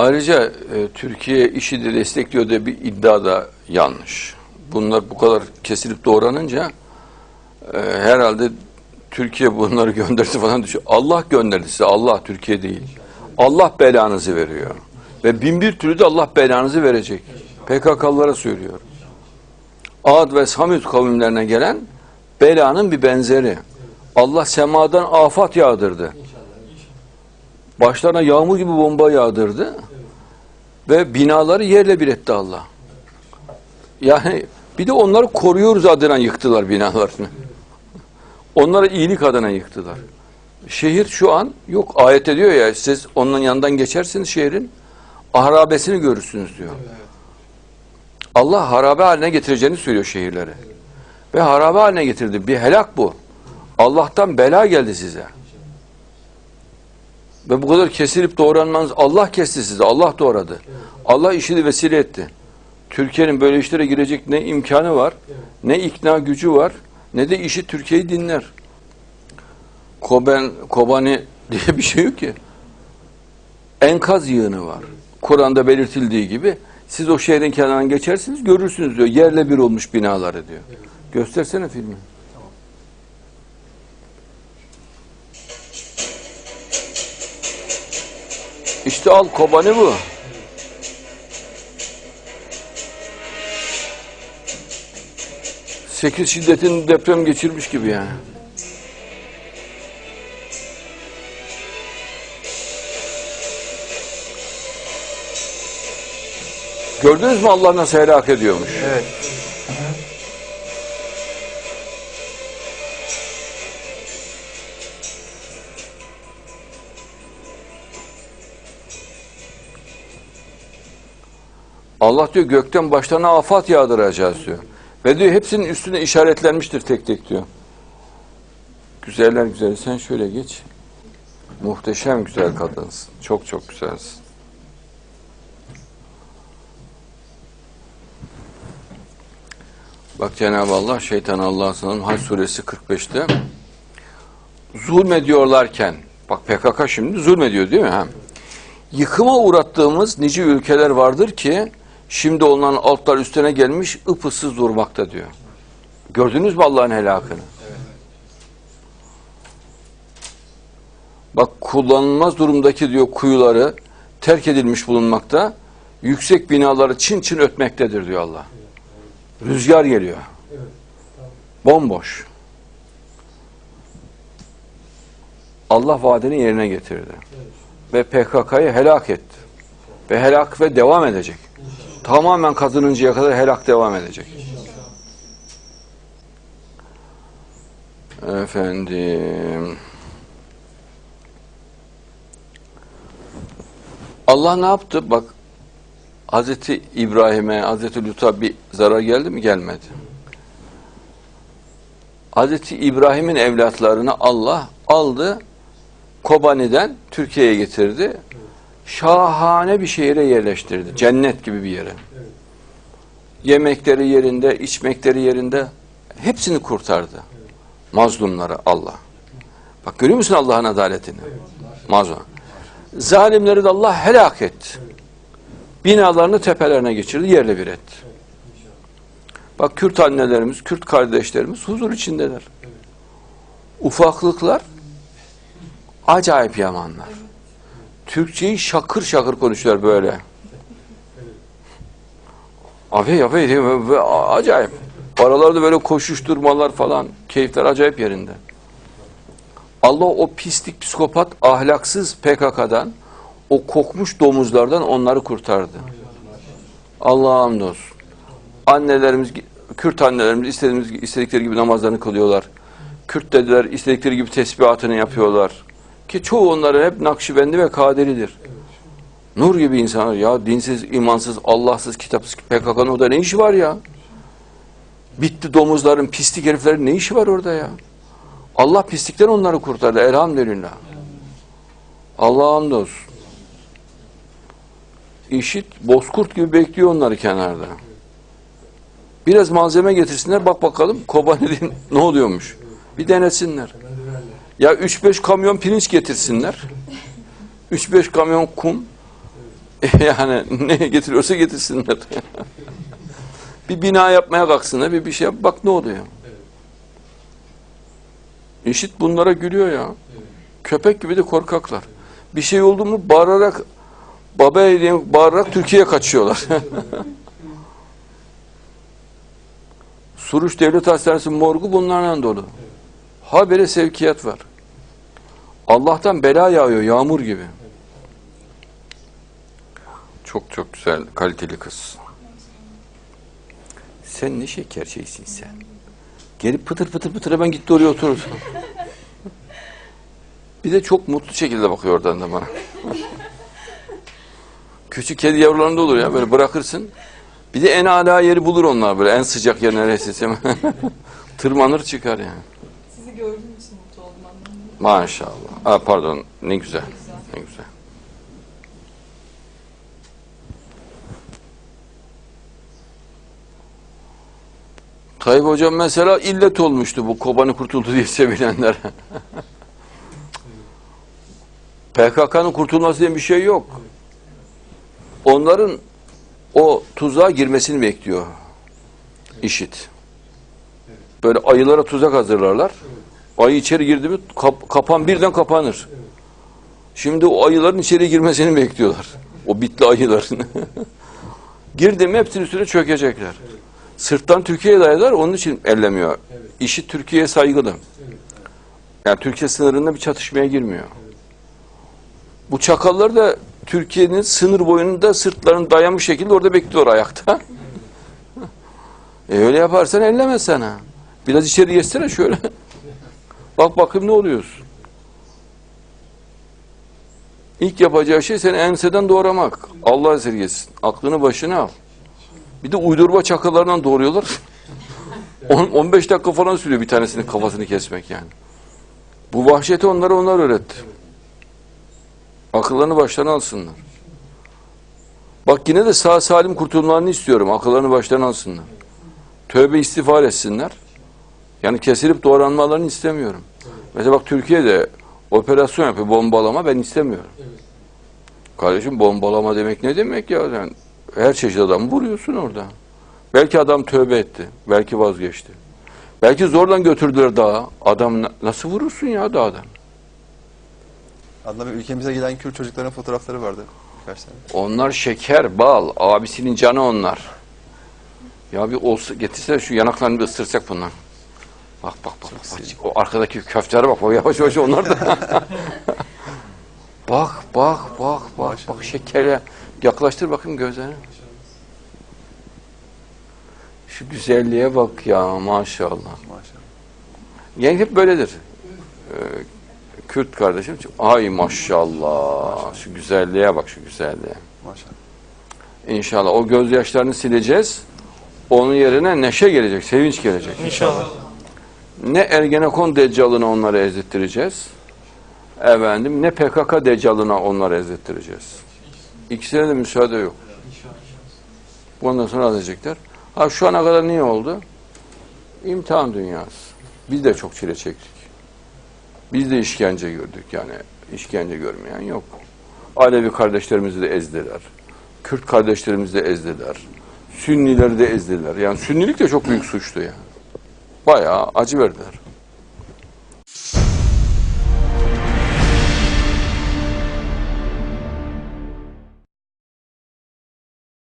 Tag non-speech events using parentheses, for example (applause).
Ayrıca e, Türkiye IŞİD'i destekliyor diye bir iddia da yanlış. Bunlar bu kadar kesilip doğranınca e, herhalde Türkiye bunları (laughs) gönderdi falan düşüyor. Allah gönderdi size. Allah Türkiye değil. Allah belanızı veriyor. Ve bin bir türlü de Allah belanızı verecek. PKK'lılara söylüyor. Ad ve Samut kavimlerine gelen belanın bir benzeri. Allah semadan afat yağdırdı. Başlarına yağmur gibi bomba yağdırdı. Ve binaları yerle bir etti Allah. Yani bir de onları koruyoruz adına yıktılar binalarını. Onları iyilik adına yıktılar. Şehir şu an yok ayette diyor ya siz onun yanından geçersiniz şehrin harabesini görürsünüz diyor. Allah harabe haline getireceğini söylüyor şehirleri. Ve harabe haline getirdi. Bir helak bu. Allah'tan bela geldi size. Ve bu kadar kesilip doğranmanız Allah kesti sizi. Allah doğradı. Allah işi de vesile etti. Türkiye'nin böyle işlere girecek ne imkanı var, ne ikna gücü var, ne de işi Türkiye'yi dinler. Koben, Kobani (laughs) diye bir şey yok ki. Enkaz yığını var. Kur'an'da belirtildiği gibi siz o şehrin kenarından geçersiniz görürsünüz diyor. Yerle bir olmuş binaları diyor. Göstersene filmi. İşte al Kobani bu. Sekiz şiddetin deprem geçirmiş gibi yani. Gördünüz mü Allah nasıl helak ediyormuş? Evet. Allah diyor gökten başlarına afat yağdıracağız diyor. Ve diyor hepsinin üstüne işaretlenmiştir tek tek diyor. Güzeller güzeli sen şöyle geç. Muhteşem güzel kadınsın. Çok çok güzelsin. Bak Cenab-ı Allah şeytan Allah'a sanırım Hac suresi 45'te zulmediyorlarken bak PKK şimdi zulmediyor değil mi? Ha? Yıkıma uğrattığımız nice ülkeler vardır ki şimdi onların altlar üstüne gelmiş ıpıssız durmakta diyor. Gördünüz mü Allah'ın helakını? Bak kullanılmaz durumdaki diyor kuyuları terk edilmiş bulunmakta. Yüksek binaları çin çin ötmektedir diyor Allah. Rüzgar geliyor. Bomboş. Allah vaadini yerine getirdi. Ve PKK'yı helak etti. Ve helak ve devam edecek. Tamamen kazanıncaya kadar helak devam edecek. Efendim. Allah ne yaptı? Bak Hazreti İbrahim'e, Hazreti Lut'a bir zarar geldi mi? Gelmedi. Hazreti İbrahim'in evlatlarını Allah aldı, Kobani'den Türkiye'ye getirdi. Şahane bir şehire yerleştirdi. Cennet gibi bir yere. Yemekleri yerinde, içmekleri yerinde. Hepsini kurtardı. Mazlumları Allah. Bak görüyor musun Allah'ın adaletini? Mazlum. Zalimleri de Allah helak etti. Binalarını tepelerine geçirdi, yerle bir etti. Bak Kürt annelerimiz, Kürt kardeşlerimiz huzur içindeler. Ufaklıklar acayip yamanlar. Türkçeyi şakır şakır konuşuyorlar böyle. Abi diyor, ve acayip. Aralarda böyle koşuşturmalar falan, keyifler acayip yerinde. Allah o pislik, psikopat, ahlaksız PKK'dan, o kokmuş domuzlardan onları kurtardı. Allah'a hamdolsun. Annelerimiz, Kürt annelerimiz istediğimiz, istedikleri gibi namazlarını kılıyorlar. Kürt dediler istedikleri gibi tesbihatını yapıyorlar. Ki çoğu onların hep Nakşibendi ve Kaderidir. Nur gibi insanlar ya dinsiz, imansız, Allahsız, kitapsız PKK'nın orada ne işi var ya? Bitti domuzların, pislik heriflerin ne işi var orada ya? Allah pislikten onları kurtardı elhamdülillah. Allah'a hamdolsun. İşit bozkurt gibi bekliyor onları kenarda. Biraz malzeme getirsinler bak bakalım Kobani'de (laughs) ne oluyormuş. Bir denesinler. Ya 3-5 kamyon pirinç getirsinler. 3-5 kamyon kum. (laughs) yani ne getiriyorsa getirsinler. (laughs) bir bina yapmaya kalksınlar, bir bir şey yap, bak ne oluyor. İşit bunlara gülüyor ya. Köpek gibi de korkaklar. Bir şey oldu mu bağırarak, baba diye bağırarak Türkiye'ye kaçıyorlar. (laughs) Suruç Devlet Hastanesi morgu bunlarla dolu. Habere sevkiyat var. Allah'tan bela yağıyor yağmur gibi. Çok çok güzel, kaliteli kız. Sen ne şeker şeysin sen. Gelip pıtır pıtır pıtır hemen gitti oraya oturdu. Bir de çok mutlu şekilde bakıyor oradan da bana. Küçük kedi yavrularında olur ya böyle bırakırsın. Bir de en ala yeri bulur onlar böyle en sıcak yer neresi. (laughs) Tırmanır çıkar yani. Sizi gördüğüm için mutlu oldum. Maşallah. Aa, pardon ne güzel. Ne güzel. Tayyip Hocam mesela illet olmuştu bu Kobani kurtuldu diye (laughs) sevilenler. PKK'nın kurtulması diye bir şey yok. Onların o tuzağa girmesini bekliyor. İşit. Böyle ayılara tuzak hazırlarlar. Ayı içeri girdi mi kap- kapan birden kapanır. Şimdi o ayıların içeri girmesini bekliyorlar. O bitli ayıların. (laughs) Girdi mi hepsinin üstüne çökecekler. Sırttan Türkiye'ye dayadılar onun için ellemiyor. İşi Türkiye'ye saygılı. Yani Türkiye sınırında bir çatışmaya girmiyor. Bu çakallar da Türkiye'nin sınır boyunda sırtlarını dayamış şekilde orada bekliyor ayakta. (laughs) e öyle yaparsan ellemez sana. Biraz içeri geçsene şöyle. Bak bakayım ne oluyorsun. İlk yapacağı şey seni enseden doğramak. Allah esirgesin. Aklını başına al. Bir de uydurma çakalarından doğruyorlar. (laughs) On- 15 dakika falan sürüyor bir tanesinin kafasını kesmek yani. Bu vahşeti onlara onlar öğretti. Akıllarını başlarına alsınlar. Bak yine de sağ salim kurtulmalarını istiyorum. Akıllarını başlarına alsınlar. Tövbe istiğfar etsinler. Yani kesilip doğranmalarını istemiyorum. Mesela bak Türkiye'de operasyon yapıyor, bombalama ben istemiyorum. Kardeşim bombalama demek ne demek ya? Yani her çeşit adam vuruyorsun orada. Belki adam tövbe etti, belki vazgeçti. Belki zorla götürdüler dağa. Adam na- nasıl vurursun ya dağdan? Adnan Bey ülkemize giden Kürt çocukların fotoğrafları vardı birkaç tane. Onlar şeker, bal, abisinin canı onlar. Ya bir olsa getirsene şu yanaklarını bir ısırsak bundan. Bak bak bak. bak. O arkadaki köftelere bak. bak yavaş yavaş onlar da. (laughs) bak bak bak bak bak şekere. Yaklaştır bakayım gözlerine. Şu güzelliğe bak ya maşallah. Maşallah. Yani hep böyledir. Ee, Kürt kardeşim. Ay maşallah. Şu güzelliğe bak şu güzelliğe. Maşallah. İnşallah o gözyaşlarını sileceğiz. Onun yerine neşe gelecek, sevinç gelecek. İnşallah. Ne Ergenekon deccalına onları ezdirttireceğiz. Efendim ne PKK deccalına onları ezdirttireceğiz. İkisine de müsaade yok. Bundan sonra azecekler. Ha şu ana kadar niye oldu? İmtihan dünyası. Biz de çok çile çektik. Biz de işkence gördük yani. işkence görmeyen yok. Alevi kardeşlerimizi de ezdiler. Kürt kardeşlerimizi de ezdiler. Sünnileri de ezdiler. Yani sünnilik de çok büyük suçtu ya. Bayağı acı verdiler.